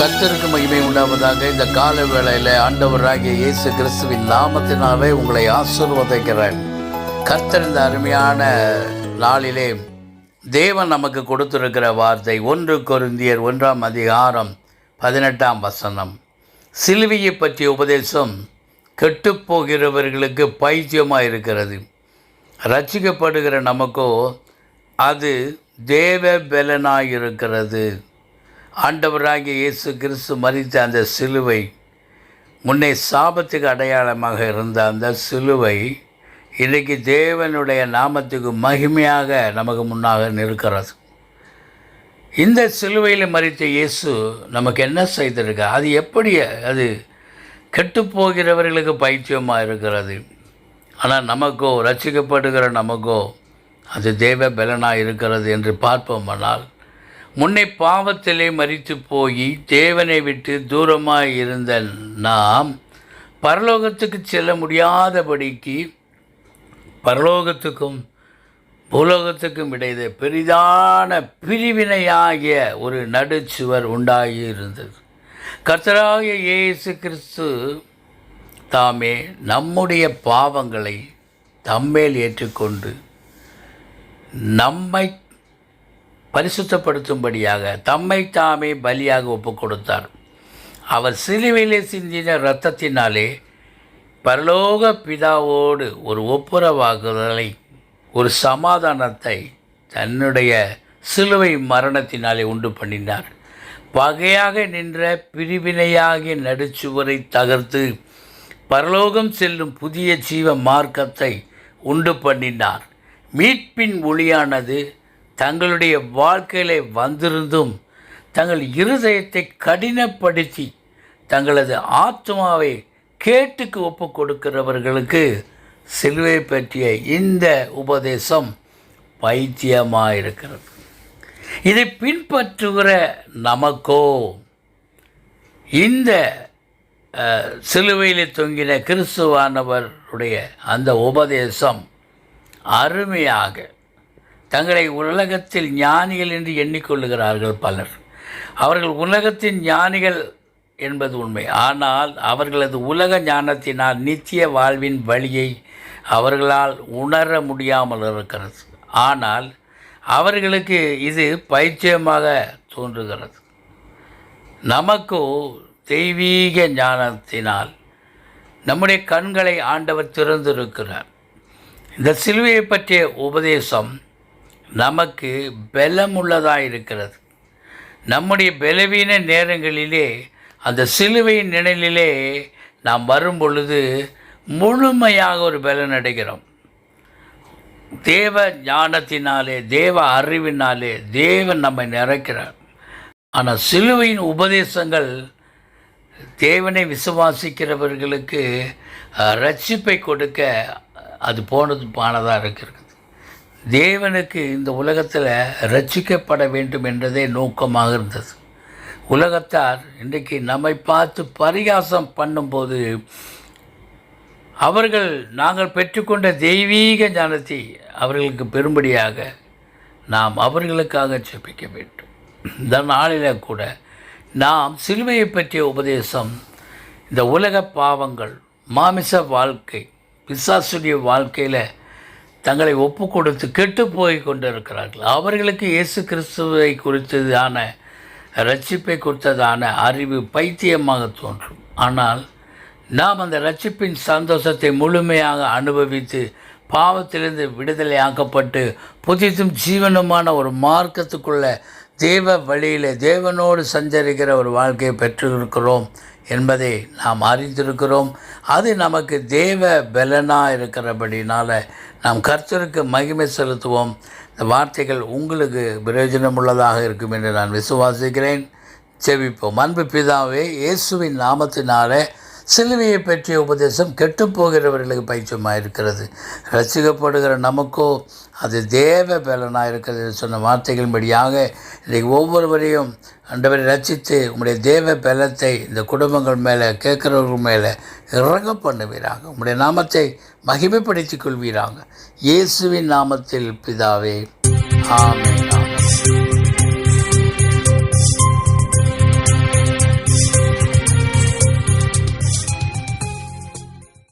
கர்த்தருக்கு மகிமை உண்டாவதாக இந்த கால வேளையில் ஆண்டவராகிய இயேசு கிறிஸ்துவின் நாமத்தினாலே உங்களை ஆசிர்வதிக்கிறேன். கர்த்தர் இந்த அருமையான நாளிலே தேவன் நமக்கு கொடுத்திருக்கிற வார்த்தை ஒன்று கொருந்தியர் ஒன்றாம் அதிகாரம் பதினெட்டாம் வசனம். சிலுவையை பற்றிய உபதேசம் கெட்டுப்போகிறவர்களுக்கு பைத்தியமாக இருக்கிறது ரசிக்கப்படுகிற நமக்கோ அது தேவ பலனாய் இருக்கிறது ஆண்டவராகிய இயேசு கிறிஸ்து மறித்த அந்த சிலுவை முன்னே சாபத்துக்கு அடையாளமாக இருந்த அந்த சிலுவை இன்றைக்கு தேவனுடைய நாமத்துக்கு மகிமையாக நமக்கு முன்னாக நிற்கிறது. இந்த சிலுவையில் மறித்த இயேசு நமக்கு என்ன செய்திருக்க? அது எப்படி அது கெட்டுப்போகிறவர்களுக்கு பைத்தியமாக இருக்கிறது? ஆனால் நமக்கோ ரசிக்கப்படுகிற நமக்கோ அது தேவ பலனாக இருக்கிறது என்று பார்ப்போமானால் முன்னை பாவத்திலே மறித்து போய் தேவனை விட்டு தூரமாக இருந்த நாம் பரலோகத்துக்கு செல்ல முடியாதபடிக்கு பரலோகத்துக்கும் பூலோகத்துக்கும் இடையே பெரிதான பிரிவினையாகிய ஒரு நடுச்சுவர் உண்டாகி இருந்தது கர்த்தராகிய இயேசு கிறிஸ்து தாமே நம்முடைய பாவங்களை தம்மேல் ஏற்றுக்கொண்டு நம்மை பரிசுத்தப்படுத்தும்படியாக தம்மை தாமே பலியாக ஒப்புக் கொடுத்தார் அவர் சிலுவையிலே சிந்தின இரத்தத்தினாலே பரலோக பிதாவோடு ஒரு ஒப்புரவாகுதலை ஒரு சமாதானத்தை தன்னுடைய சிலுவை மரணத்தினாலே உண்டு பண்ணினார். பகையாக நின்ற பிரிவினையாகிய நடுச்சுவரை தகர்த்து பரலோகம் செல்லும் புதிய ஜீவ மார்க்கத்தை உண்டு பண்ணினார். மீட்பின் ஒளியானது தங்களுடைய வாழ்க்கையிலே வந்திருந்தும் தங்கள் இருதயத்தை கடினப்படுத்தி தங்களது ஆத்மாவை கேட்டுக்கு ஒப்பு கொடுக்கிறவர்களுக்கு சிலுவை பற்றிய இந்த உபதேசம் பைத்தியமாக இருக்கிறது இதை பின்பற்றுகிற நமக்கோ இந்த சிலுவையில் தொங்கின கிறிஸ்துவானவருடைய அந்த உபதேசம் அருமையாக தங்களை உலகத்தில் ஞானிகள் என்று எண்ணிக்கொள்ளுகிறார்கள் பலர். அவர்கள் உலகத்தின் ஞானிகள் என்பது உண்மை. ஆனால் அவர்களது உலக ஞானத்தினால் நித்திய வாழ்வின் வழியை அவர்களால் உணர முடியாமல் இருக்கிறது. ஆனால் அவர்களுக்கு இது பைத்தியமாக தோன்றுகிறது. நமக்கு தெய்வீக ஞானத்தினால் நம்முடைய கண்களை ஆண்டவர் திறந்திருக்கிறார். இந்த சிலுவையை பற்றிய உபதேசம் நமக்கு பலமுள்ளதாக இருக்கிறது நம்முடைய பலவீன நேரங்களிலே அந்த சிலுவையின் நிழலிலே நாம் வரும் பொழுது முழுமையாக ஒரு பலன் அடைகிறோம். தேவ ஞானத்தினாலே தேவ அறிவினாலே தேவன் நம்மை நிறைக்கிறார். ஆனால் சிலுவையின் உபதேசங்கள் தேவனை விசுவாசிக்கிறவர்களுக்கு ரட்சிப்பை கொடுக்க அது போனது பானதாக இருக்கிறது. தேவனுக்கு இந்த உலகத்தில் ரட்சிக்கப்பட வேண்டும் என்றதே நோக்கமாக இருந்தது. உலகத்தார் இன்றைக்கு நம்மை பார்த்து பரிகாசம் பண்ணும்போது அவர்கள் நாங்கள் பெற்றுக்கொண்ட தெய்வீக ஞானத்தை அவர்களுக்கு பெரும்படியாக நாம் அவர்களுக்காக ஜெபிக்க வேண்டும். இந்த நாளில் கூட நாம் சிலுவையை பற்றிய உபதேசம் இந்த உலக பாவங்கள் மாமிச வாழ்க்கை பிசாசுடைய வாழ்க்கையில் தங்களை ஒப்பு கொடுத்து கெட்டு போய் கொண்டிருக்கிறார்கள். அவர்களுக்கு இயேசு கிறிஸ்துவை குறித்ததான ரட்சிப்பை குறித்ததான அறிவு பைத்தியமாக தோன்றும். ஆனால் நாம் அந்த ரட்சிப்பின் சந்தோஷத்தை முழுமையாக அனுபவித்து பாவத்திலிருந்து விடுதலையாக்கப்பட்டு புதிதும் ஜீவனுமான ஒரு மார்க்கத்துக்குள்ள தேவ வழியில் தேவனோடு சஞ்சரிக்கிற ஒரு வாழ்க்கையை பெற்றிருக்கிறோம். என்பதை நாம் அறிந்திருக்கிறோம். அது நமக்கு தேவ பலனாக இருக்கிறபடினால் நாம் கர்த்தருக்கு மகிமை செலுத்துவோம். இந்த வார்த்தைகள் உங்களுக்கு பிரயோஜனமுள்ளதாக இருக்கும் என்று நான் விசுவாசிக்கிறேன். செவிப்போம் அன்பு பிதாவே இயேசுவின் நாமத்தினாலே சிலுவையை பற்றிய உபதேசம் கெட்டுப்போகிறவர்களுக்கு பைத்தியமாக இருக்கிறது? ரசிக்கப்படுகிற நமக்கோ அது தேவ பலனாக இருக்கிறது என்று சொன்ன வார்த்தைகளின்படியாக இன்றைக்கு ஒவ்வொருவரையும் அண்டவரை ரசித்து உங்களுடைய தேவ பலத்தை இந்த குடும்பங்கள் மேலே கேட்குறவர்கள் மேலே இறங்க பண்ணுவீராங்க உங்களுடைய நாமத்தை மகிமைப்படுத்திக் கொள்வீராங்க இயேசுவின் நாமத்தில் பிதாவே ஆமென்.